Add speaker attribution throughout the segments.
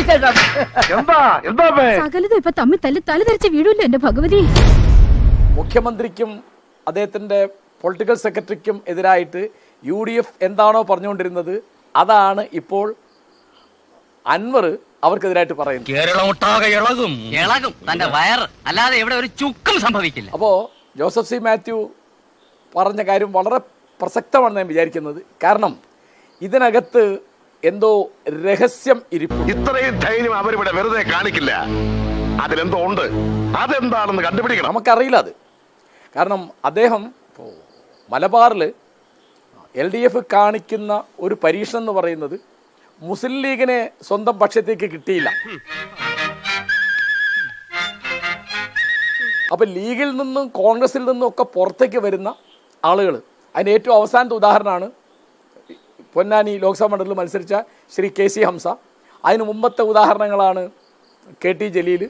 Speaker 1: വിശേഷം?
Speaker 2: എന്താ? എന്താ
Speaker 3: സകലതും ഇപ്പൊ തമ്മിൽ തല്ലി തല ധരിച്ച് വീഴൂല്ലോ എന്റെ ഭഗവതി.
Speaker 4: മുഖ്യമന്ത്രിക്കും അദ്ദേഹത്തിന്റെ പൊളിറ്റിക്കൽ സെക്രട്ടറിക്കും എതിരായിട്ട് യു ഡി എഫ് എന്താണോ പറഞ്ഞുകൊണ്ടിരുന്നത് അതാണ് ഇപ്പോൾ അൻവർ അവർക്കെതിരായിട്ട് പറയുന്നത്.
Speaker 5: കേരളമൊട്ടാകെ ഇളകും. ഇളകും. തന്റെ വയർ അല്ലാതെ ഇവിടെ ഒരു ചുക്കും സംഭവിക്കില്ല.
Speaker 4: അപ്പോൾ ജോസഫ് സി മാത്യു പറഞ്ഞ കാര്യം വളരെ പ്രസക്തമാണെന്ന് ഞാൻ വിചാരിക്കുന്നത്. കാരണം ഇതിനകത്ത് എന്തോ രഹസ്യം ഇരിപ്പുണ്ട്.
Speaker 2: ഇത്രയും ധൈര്യം അവരിവിടെ വെറുതെ കാണിക്കില്ല. അതിലെന്തോ ഉണ്ട്. അതെന്താണെന്ന് കണ്ടുപിടിക്കണം.
Speaker 4: നമുക്കറിയില്ല അത്. കാരണം അദ്ദേഹം ഇപ്പോൾ മലബാറിൽ എൽ ഡി എഫ് കാണിക്കുന്ന ഒരു പരീക്ഷണം എന്ന് പറയുന്നത് മുസ്ലിം ലീഗിനെ സ്വന്തം പക്ഷത്തേക്ക് കിട്ടിയില്ല. അപ്പൊ ലീഗിൽ നിന്നും കോൺഗ്രസിൽ നിന്നും ഒക്കെ പുറത്തേക്ക് വരുന്ന ആളുകൾ അതിന് ഏറ്റവും അവസാനത്തെ ഉദാഹരണമാണ് പൊന്നാനി ലോക്സഭാ മണ്ഡലത്തിൽ മത്സരിച്ച ശ്രീ കെ സി ഹംസ. അതിന് മുമ്പത്തെ ഉദാഹരണങ്ങളാണ് കെ ടി ജലീൽ.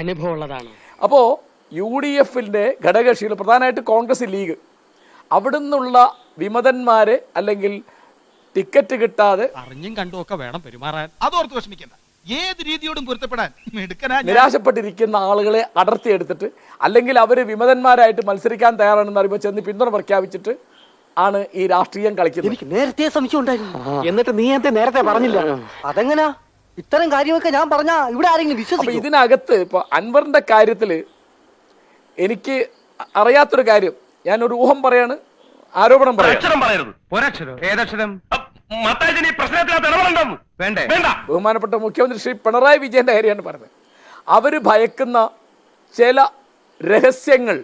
Speaker 5: അനുഭവമുള്ളതാണ്
Speaker 4: അപ്പോൾ യു ഡി എഫിന്റെ ഘടകകക്ഷികൾ പ്രധാനമായിട്ട് കോൺഗ്രസ് ലീഗ് അവിടെ നിന്നുള്ള വിമതന്മാരെ അല്ലെങ്കിൽ ടിക്കറ്റ് കിട്ടാതെ
Speaker 6: അറിഞ്ഞും കണ്ടും ഒക്കെ വേണം പെരുമാറാൻ. അതോർത്ത് വിഷമിക്കണ്ട. ഏത് രീതിയോടും പൊരുത്തപ്പെടാൻ.
Speaker 4: നിരാശപ്പെട്ടിരിക്കുന്ന ആളുകളെ അടർത്തിയെടുത്തിട്ട് അല്ലെങ്കിൽ അവർ വിമതന്മാരായിട്ട് മത്സരിക്കാൻ തയ്യാറാണെന്ന് അറിയുമ്പോൾ ചെന്ന് പിന്തുണ പ്രഖ്യാപിച്ചിട്ട് ആണ് ഈ രാഷ്ട്രീയം കളിക്കുന്നത്.
Speaker 1: എനിക്ക് നേരത്തെ സംശയം ഉണ്ടായിരുന്നു. എന്നിട്ട് നീ എന്തേ നേരത്തെ പറഞ്ഞില്ല? അതെങ്ങനാ? ഇത്തരം കാര്യമൊക്കെ ഞാൻ പറഞ്ഞാ ഇവിടെ ആരെങ്കിലും
Speaker 4: അപ്പൊ
Speaker 1: വിശ്വസിക്കും
Speaker 4: ഇതിനകത്ത് ഇപ്പൊ അൻവറിന്റെ കാര്യത്തിൽ എനിക്ക് അറിയാത്തൊരു കാര്യം. ഞാൻ ഒരു ഊഹം പറയാണ് ആരോപണം പറയാം
Speaker 2: അക്ഷരം പറയരുത്.
Speaker 6: ഒരക്ഷരം? ഏതക്ഷരം?
Speaker 2: മത്തായി ഈ പ്രശ്നത്തിനകത്ത് ഇടപെടണ്ടെന്ന്
Speaker 6: വേണ്ടേ.
Speaker 2: വേണ്ട.
Speaker 4: ബഹുമാനപ്പെട്ട മുഖ്യമന്ത്രി ശ്രീ പിണറായി വിജയന്റെ കാര്യമാണ് പറഞ്ഞത്. അവർ ഭയക്കുന്ന ചില രഹസ്യങ്ങൾ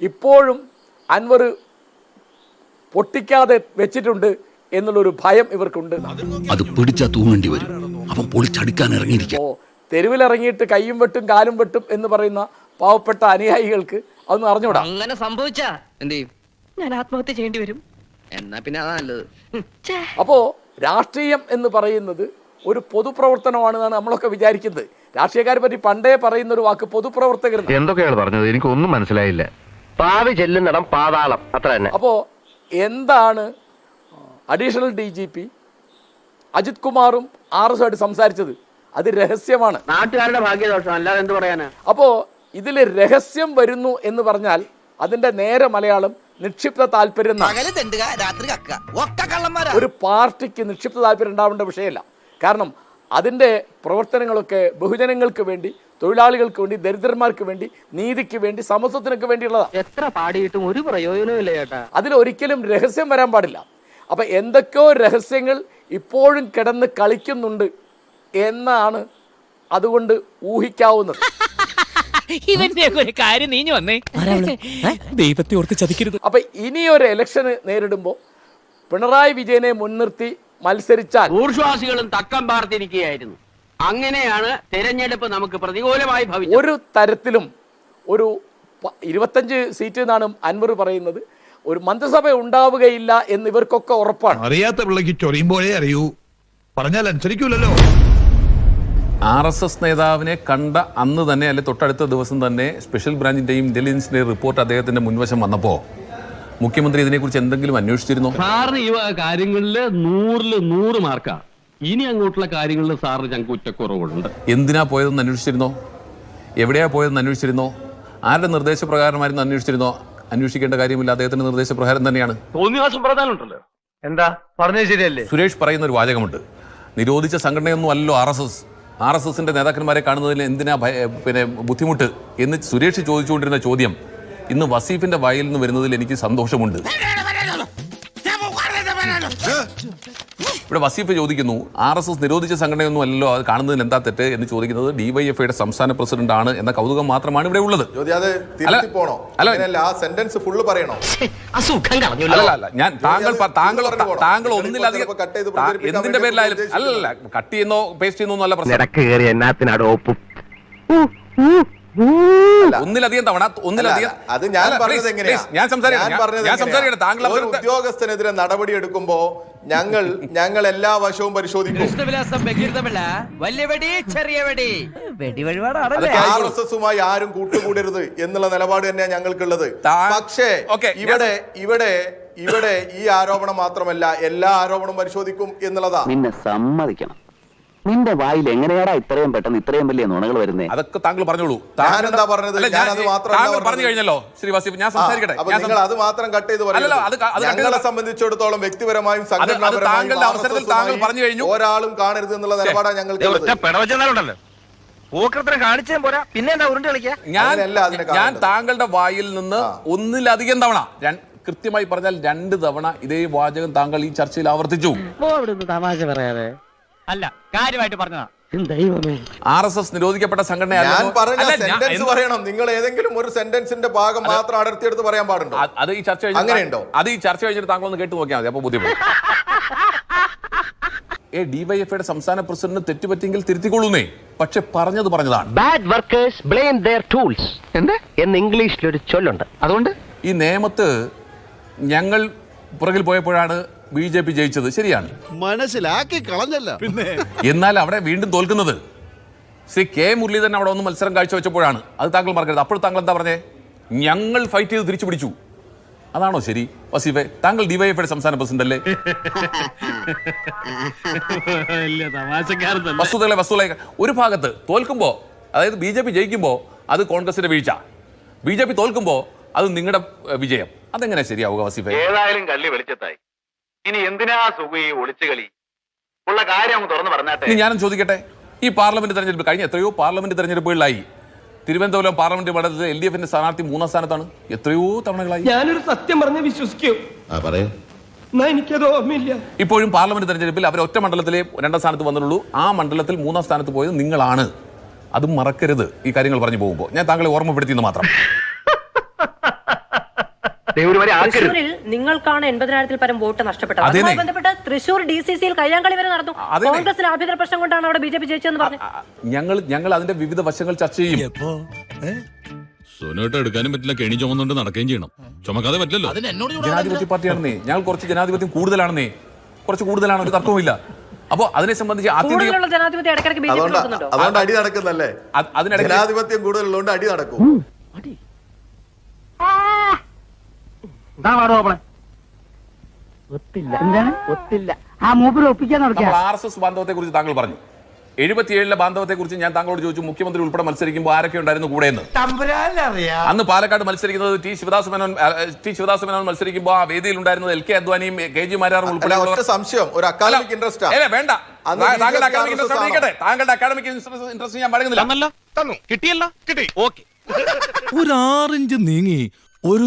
Speaker 4: ഇപ്പോഴും അൻവർ പൊട്ടിക്കാതെ വെച്ചിട്ടുണ്ട് എന്നുള്ളൊരു ഭയം ഇവർക്കുണ്ട്.
Speaker 7: അത് പിടിച്ചാ തൂങ്ങേണ്ടി വരും. അവൻ പൊളിച്ചടുക്കാൻ ഇറങ്ങിയിരിക്കും.
Speaker 4: ഓ തെരുവിലിറങ്ങിയിട്ട് കൈയും വെട്ടും കാലും വെട്ടും എന്ന് പറയുന്ന പാവപ്പെട്ട അനുയായികൾക്ക് അതൊന്നും അറിഞ്ഞൂടാ.
Speaker 5: അങ്ങനെ സംഭവിച്ചാ എന്ത് ചെയ്യും? ഞാൻ ആത്മഹത്യ ചെയ്യേണ്ടി വരും. എന്നാ പിന്നെ അതാ നല്ലത്.
Speaker 4: അപ്പോ രാഷ്ട്രീയം എന്ന് പറയുന്നത് ഒരു പൊതുപ്രവർത്തനമാണെന്നാണ് നമ്മളൊക്കെ വിചാരിക്കുന്നത്. രാഷ്ട്രീയക്കാരെ പറ്റി പണ്ടേ പറയുന്ന ഒരു വാക്ക് പൊതുപ്രവർത്തകർ.
Speaker 2: എന്തൊക്കെയാണ് പറഞ്ഞത്? എനിക്കൊന്നും മനസ്സിലായില്ല.
Speaker 1: പാവി ചെല്ലുന്നിടം പാതാളം. അത്ര തന്നെ.
Speaker 4: അപ്പോൾ എന്താണ് additional D G P Ajith കുമാറും ആർ എസ് ആയിട്ട് സംസാരിച്ചത് അത് രഹസ്യമാണ്.
Speaker 1: നാട്ടുകാരുടെ ഭാഗ്യദോഷം അല്ലാതെ എന്ത് പറയാനാ?
Speaker 4: അപ്പോൾ ഇതിൽ രഹസ്യം വരുന്നു എന്ന് പറഞ്ഞാൽ അതിന്റെ നേരെ മലയാളം നിക്ഷിപ്ത താല്പര്യം. ഒരു പാർട്ടിക്ക് നിക്ഷിപ്ത താല്പര്യം ഉണ്ടാവേണ്ട വിഷയമല്ല. കാരണം അതിന്റെ പ്രവർത്തനങ്ങളൊക്കെ ബഹുജനങ്ങൾക്ക് വേണ്ടി തൊഴിലാളികൾക്ക് വേണ്ടി ദരിദ്രന്മാർക്ക് വേണ്ടി നീതിക്ക് വേണ്ടി സമത്വത്തിനൊക്കെ വേണ്ടിയുള്ളതാണ്
Speaker 1: എത്ര പാടിയിട്ടും ഒരു പ്രയോജനവും ഇല്ല ചേട്ടാ.
Speaker 4: അതിലൊരിക്കലും രഹസ്യം വരാൻ പാടില്ല. അപ്പൊ എന്തൊക്കെയോ രഹസ്യങ്ങൾ ഇപ്പോഴും കിടന്ന് കളിക്കുന്നുണ്ട് എന്നാണ് അതുകൊണ്ട് ഊഹിക്കാവുന്നത്.
Speaker 8: ഇവന്റെ ഒരു കാര്യം നീഞ്ഞു വന്നേ. ദൈവത്തെ ഓർത്ത് ചതിക്കരുത്.
Speaker 4: അപ്പൊ ഇനിയൊരു ഇലക്ഷന് നേരിടുമ്പോൾ പിണറായി വിജയനെ മുൻനിർത്തി മത്സരിച്ചാൽ.
Speaker 9: ഭൂർശ്വാസികളും തക്കം പാർത്തിരിക്കുകയായിരുന്നു. അങ്ങനെയാണ് തെരഞ്ഞെടുപ്പ് നമുക്ക് പ്രതികൂലമായി ഭവിച്ചത്.
Speaker 4: ഒരു തരത്തിലും ഒരു ഇരുപത്തഞ്ച് സീറ്റ് എന്നാണ് അൻവർ പറയുന്നത്. ഒരു മന്ത്രിസഭ ഉണ്ടാവുകയില്ല എന്ന് ഇവർക്കൊക്കെ ഉറപ്പാണ്.
Speaker 6: അറിയാത്ത പിള്ളക്ക് ചൊറിയുമ്പോഴേ അറിയൂ. പറഞ്ഞാൽ അനുസരിക്കൂലല്ലോ.
Speaker 10: ആർ എസ് എസ് നേതാവിനെ കണ്ട അന്ന് തന്നെ അല്ലെ തൊട്ടടുത്ത ദിവസം തന്നെ സ്പെഷ്യൽ ബ്രാഞ്ചിന്റെയും ഇന്റലിജൻസിന്റെയും റിപ്പോർട്ട് അദ്ദേഹത്തിന്റെ മുൻവശം വന്നപ്പോ മുഖ്യമന്ത്രി ഇതിനെക്കുറിച്ച് എന്തെങ്കിലും അന്വേഷിച്ചിരുന്നോ?
Speaker 9: സാറിന് ഈ കാര്യങ്ങളിൽ നൂറിൽ നൂറ് മാർക്കാ. ഇനി അങ്ങോട്ടുള്ള കാര്യങ്ങളിൽ സാറിന് ഞങ്ങൾക്ക് ഉറ്റക്കുറവുണ്ട്
Speaker 10: എന്തിനാ പോയതെന്ന് അന്വേഷിച്ചിരുന്നോ? എവിടെയാ പോയതെന്ന് അന്വേഷിച്ചിരുന്നോ? ആരുടെ നിർദ്ദേശപ്രകാരമായിരുന്നു അന്വേഷിച്ചിരുന്നോ? അന്വേഷിക്കേണ്ട കാര്യമില്ല അദ്ദേഹത്തിന്റെ നിർദ്ദേശപ്രകാരം തന്നെയാണ്.
Speaker 2: തോന്നിവാസം
Speaker 1: എന്താ? പറഞ്ഞത് ശരിയല്ലേ?
Speaker 10: സുരേഷ് പറയുന്ന ഒരു വാചകമുണ്ട്. നിരോധിച്ച സംഘടനയൊന്നും അല്ലല്ലോ R S S. R S എസിന്റെ നേതാക്കന്മാരെ കാണുന്നതിന് എന്തിനാ പിന്നെ ബുദ്ധിമുട്ട് എന്ന് സുരേഷ് ചോദിച്ചുകൊണ്ടിരുന്ന ചോദ്യം. ഇന്ന് വസീഫിന്റെ വായിൽ നിന്ന് വരുന്നതിൽ എനിക്ക് സന്തോഷമുണ്ട്. ഇവിടെ വസീഫ് ചോദിക്കുന്നു ആർ എസ് എസ് നിരോധിച്ച സംഘടനയൊന്നും അല്ലല്ലോ അത് കാണുന്നതിന് എന്താ തെറ്റ് എന്ന് ചോദിക്കുന്നത് ഡിവൈഎഫ്ഐയുടെ സംസ്ഥാന പ്രസിഡന്റ് ആണ് എന്ന കൗതുകം മാത്രമാണ് ഇവിടെ ഉള്ളത്.
Speaker 11: ജ്യോതി അത് പോണോ?
Speaker 10: അല്ല.
Speaker 11: ആ സെന്റൻസ് ഫുള്ള് പറയണോ?
Speaker 10: ഞാൻ താങ്കൾ താങ്കൾ താങ്കൾ ഒന്നിലധികം എന്തിന്റെ പേരിലായാലും. അല്ലല്ല കട്ട് ചെയ്യുന്നോ പേസ്റ്റ് ചെയ്യുന്നോ അല്ല പ്രശ്നം. ഒന്നിലധികം തവണ ഒന്നിലധികം
Speaker 11: അത് ഞാൻ പറഞ്ഞത്
Speaker 10: ഞാൻ താങ്കൾ
Speaker 11: ഉദ്യോഗസ്ഥനെതിരെ നടപടി എടുക്കുമ്പോ ഞങ്ങൾ ഞങ്ങൾ എല്ലാ വശവും പരിശോധിക്കും. ആർ എസ് എസുമായി ആരും കൂട്ടുകൂടരുത് എന്നുള്ള നിലപാട് തന്നെയാണ് ഞങ്ങൾക്കുള്ളത്. പക്ഷേ ഇവിടെ ഇവിടെ ഇവിടെ ഈ ആരോപണം മാത്രമല്ല എല്ലാ ആരോപണവും പരിശോധിക്കും എന്നുള്ളതാ.
Speaker 1: നിന്നെ സമ്മതിക്കണം.
Speaker 7: നിന്റെ വായിൽ എങ്ങനെയാടാ ഇത്രയും പെട്ടെന്ന് ഇത്രയും വലിയ നുണകൾ വരുന്നേ?
Speaker 10: അതൊക്കെ താങ്കൾ പറഞ്ഞോളൂ.
Speaker 11: ഞാനെന്താ പറഞ്ഞത്?
Speaker 10: അല്ല,
Speaker 11: ഞാൻ അത് മാത്രമല്ല
Speaker 10: താങ്കൾ
Speaker 11: പറഞ്ഞത്.
Speaker 10: പറഞ്ഞു കഴിഞ്ഞല്ലോ ശ്രീ വസീഫ് ഞാൻ
Speaker 11: ആ,
Speaker 10: സംസാരിക്കട്ടെ.
Speaker 11: അപ്പൊ
Speaker 10: ഞാൻ
Speaker 11: നിങ്ങൾ അത് മാത്രം കട്ട് ചെയ്ത്
Speaker 10: അല്ലല്ല, അത് ക- അത് cut
Speaker 11: ഞങ്ങളെ സംബന്ധിച്ചിടത്തോളം വ്യക്തിപരമായും സംഘടനാപരമായും
Speaker 10: താങ്കളുടെ അവസരത്തിൽ താങ്കൾ പറഞ്ഞു കഴിഞ്ഞു.
Speaker 11: ഒരാളും കാണരുത് എന്നുള്ള നിലപാടാ ഞങ്ങൾക്ക്
Speaker 5: പിടവച്ചെന്നാലുണ്ടല്ലോ പൂക്കൃത്രം കാണിച്ചേ പോരാ. പിന്നെ എന്താ ഉരുണ്ട് കളിക്കാ?
Speaker 10: ഞാൻ
Speaker 11: അങ്ങനെയല്ല അതിനെ
Speaker 10: ഞാൻ
Speaker 11: കാണേണ്ടത്.
Speaker 10: താങ്കളുടെ വായിൽ നിന്ന്
Speaker 11: ആ.
Speaker 10: ഒന്നിലധികം തവണ രൺ- കൃത്യമായി പറഞ്ഞാൽ രണ്ട് തവണ ഇതേ വാചകം താങ്കൾ ഈ ചർച്ചയിൽ ആവർത്തിച്ചു.
Speaker 1: തമാശ പറയാതെ.
Speaker 8: അല്ല കാര്യമായിട്ട് പറഞ്ഞതാ.
Speaker 10: ആർ എസ് എസ് നിരോധിക്കപ്പെട്ട സംഘടന
Speaker 11: ഞാൻ പറഞ്ഞ സെന്റൻസ് പറയണം. നിങ്ങൾ ഏതെങ്കിലും ഒരു സെന്റൻസിന്റെ ഭാഗം മാത്രം അടർത്തിയെടുത്ത് പറയാൻ പാടുണ്ടോ?
Speaker 10: അത് ഈ ചർച്ച കഴിഞ്ഞിട്ട്
Speaker 11: അങ്ങനെയുണ്ടോ?
Speaker 10: അത് ഈ ചർച്ച കഴിഞ്ഞിട്ട് താങ്കൾ ഒന്ന് കേട്ട് നോക്കിയാൽ മതി അപ്പൊ ബുദ്ധിമുട്ട്. ഏ ഡിവൈഎഫ്ഐയുടെ സംസ്ഥാന പ്രസിഡന്റ് തെറ്റുപറ്റിയെങ്കിൽ തിരുത്തിക്കൊള്ളുന്നേ. പക്ഷെ പറഞ്ഞത് പറഞ്ഞതാണ്.
Speaker 1: Bad workers blame their tools എന്ത്? എന്ന് ഇംഗ്ലീഷിൽ ഒരു ചൊല്ലുണ്ട്. അതുകൊണ്ട്?
Speaker 10: ഈ നിയമത്ത് ഞങ്ങൾ പുറകിൽ പോയപ്പോഴാണ് ബി ജെ പി ജയിച്ചത് ശരിയാണ്.
Speaker 6: മനസ്സിലാക്കി കളഞ്ഞല്ല. പിന്നെ?
Speaker 10: എന്നാൽ അവിടെ വീണ്ടും തോൽക്കുന്നത് ശ്രീ കെ മുരളീധരൻ അവിടെ ഒന്ന് മത്സരം കാഴ്ചവെച്ചപ്പോഴാണ്. അത് താങ്കൾ മറക്കരുത്. അപ്പോൾ താങ്കൾ എന്താ പറഞ്ഞേ? ഞങ്ങൾ ഫൈറ്റ് ചെയ്ത് തിരിച്ചു പിടിച്ചു അതാണോ ശരി? വസീഫെ താങ്കൾ ഡിവൈഎഫ്ഐയുടെ സംസ്ഥാന പ്രസിഡന്റ് അല്ലേ? വസ്തുതകളെ വസ്തുതകളെ ഒരു ഭാഗത്ത് തോൽക്കുമ്പോൾ അതായത് ബി ജെ പി ജയിക്കുമ്പോൾ അത് കോൺഗ്രസിന്റെ വീഴ്ച. ബി ജെ പി തോൽക്കുമ്പോൾ അത് നിങ്ങളുടെ വിജയം. അതെങ്ങനെ ശരിയാവുക വസീഫെ?
Speaker 2: ഏതായാലും കള്ളി വെളിച്ചത്തായി. ഇനി എന്തിനാ സുഖി ഒളിച്ചു കളി? ഉള്ള കാര്യം അങ്ങ് തുറന്നു പറഞ്ഞാട്ടെ.
Speaker 10: ഇനി ഞാനും ചോദിക്കട്ടെ? ഈ പാർലമെന്റ് തെരഞ്ഞെടുപ്പ് കഴിഞ്ഞ എത്രയോ പാർലമെന്റ് തെരഞ്ഞെടുപ്പുകളിലായി. തിരുവനന്തപുരം പാർലമെന്റ് മണ്ഡലത്തിൽ എൽ ഡി എഫിന്റെ സ്ഥാനാർത്ഥി മൂന്നാം സ്ഥാനത്താണ്. എത്രയോ തവണകളായി.
Speaker 1: ഞാനൊരു സത്യം പറഞ്ഞ് വിശ്വസിക്കൂ. എനിക്കത് ഓർമ്മയില്ല.
Speaker 10: ഇപ്പോഴും പാർലമെന്റ് തെരഞ്ഞെടുപ്പിൽ അവർ ഒറ്റ മണ്ഡലത്തിലെ രണ്ടാം സ്ഥാനത്ത് വന്നിട്ടുള്ളൂ ആ മണ്ഡലത്തിൽ മൂന്നാം സ്ഥാനത്ത് പോയത് നിങ്ങളാണ്. അതും മറക്കരുത് ഈ കാര്യങ്ങൾ പറഞ്ഞു പോകുമ്പോൾ. ഞാൻ താങ്കളെ ഓർമ്മപ്പെടുത്തിയെന്ന് മാത്രം.
Speaker 3: തൃശ്ശൂരിൽ നിങ്ങൾക്കാണ് എൺപതിനായിരത്തിൽ പരം വോട്ട് നഷ്ടപ്പെട്ടത്. അതുമായി ബന്ധപ്പെട്ട് തൃശ്ശൂർ ഡി സി സിയിൽ കയ്യാങ്കളി വരെ നടന്നു.
Speaker 10: അതേനെ.
Speaker 3: കോൺഗ്രസിന് ആഭ്യന്തര പ്രശ്നം കൊണ്ടാണ് അവിടെ ബി ജെ പി ജയിച്ചതെന്ന് പറഞ്ഞു.
Speaker 10: ആ, ഞങ്ങൾ ഞങ്ങൾ അതിന്റെ വിവിധ വശങ്ങൾ ചർച്ച ചെയ്യും.
Speaker 7: സോനോട്ട് എടുക്കാനും പറ്റില്ല കെണി ചുമന്നുകൊണ്ട് നടക്കുകയും ചെയ്യണം. ചുമക്കാതെ പറ്റില്ലല്ലോ.
Speaker 10: ജനാധിപത്യ പാർട്ടിയാണെന്നേ. ഞങ്ങൾ കുറച്ച് ജനാധിപത്യം കൂടുതലാണെന്നേ. കുറച്ച് കൂടുതലാണ് ഒരു തർക്കവുമില്ല. അപ്പോ അതിനെ സംബന്ധിച്ച് ആത്യന്തിക
Speaker 3: കൂടുതലുള്ള ജനാധിപത്യം ഇടയ്ക്കിടയ്ക്ക് ബി ജെ പി
Speaker 11: അതുകൊണ്ട്
Speaker 3: നടത്തുന്നുണ്ടോ
Speaker 11: അതുകൊണ്ട് അടി നടക്കുന്നല്ലേ
Speaker 10: അത് അതിനിടയ്ക്ക്
Speaker 11: ജനാധിപത്യം കൂടുതലുള്ളതുകൊണ്ട് അടി നടക്കും.
Speaker 1: ഒത്തില്ല. എന്താണ്? ഒത്തില്ല. ആ മൂപ്പര് ഒപ്പിക്കാൻ നടക്കുക
Speaker 10: നമ്മൾ ആർ എസ് എസ് ബാന്ധവത്തെ കുറിച്ച് താങ്കൾ പറഞ്ഞു. എഴുപത്തിയേഴിലെ ബാന്ധവത്തെ കുറിച്ച് ഞാൻ താങ്കളോട് ചോദിച്ചു മുഖ്യമന്ത്രി ഉൾപ്പെടെ മത്സരിക്കുമ്പോൾ ആരൊക്കെ ഉണ്ടായിരുന്നു കൂടെ എന്ന് അന്ന് പാലക്കാട് മത്സരിക്കുന്നത് ടി ശിവദാസ് മേനോൻ ടി ശിവദാസ് മേനോൻ മത്സരിക്കുമ്പോൾ ആ വേദിയിൽ ഉണ്ടായിരുന്നത് എൽ കെ അദ്വാനിയും കെ ജി മാരാറും
Speaker 11: അല്ല
Speaker 10: ഉൾപ്പെടെ
Speaker 11: സംശയം. ഒരു അക്കാദമിക് ഇൻട്രസ്റ്റ്
Speaker 10: ഏ, വേണ്ട.
Speaker 11: അന്ന്
Speaker 10: താ-
Speaker 11: BJP
Speaker 10: താങ്കളുടെ അക്കാഡമിക്
Speaker 11: RSS
Speaker 10: ഇൻട്രസ്റ്റ്
Speaker 11: ആണോ?
Speaker 10: ഇരിക്കട്ടെ താങ്കളുടെ അക്കാഡമിക് ഇൻട്രസ്റ്റ് ഞാൻ പറയുന്നില്ല
Speaker 6: തന്നല്ലോ. തന്നു. കിട്ടിയല്ലോ? കിട്ടി. ഓക്കെ.
Speaker 7: ഒരു ആറിഞ്ച് നീങ്ങി ഒരു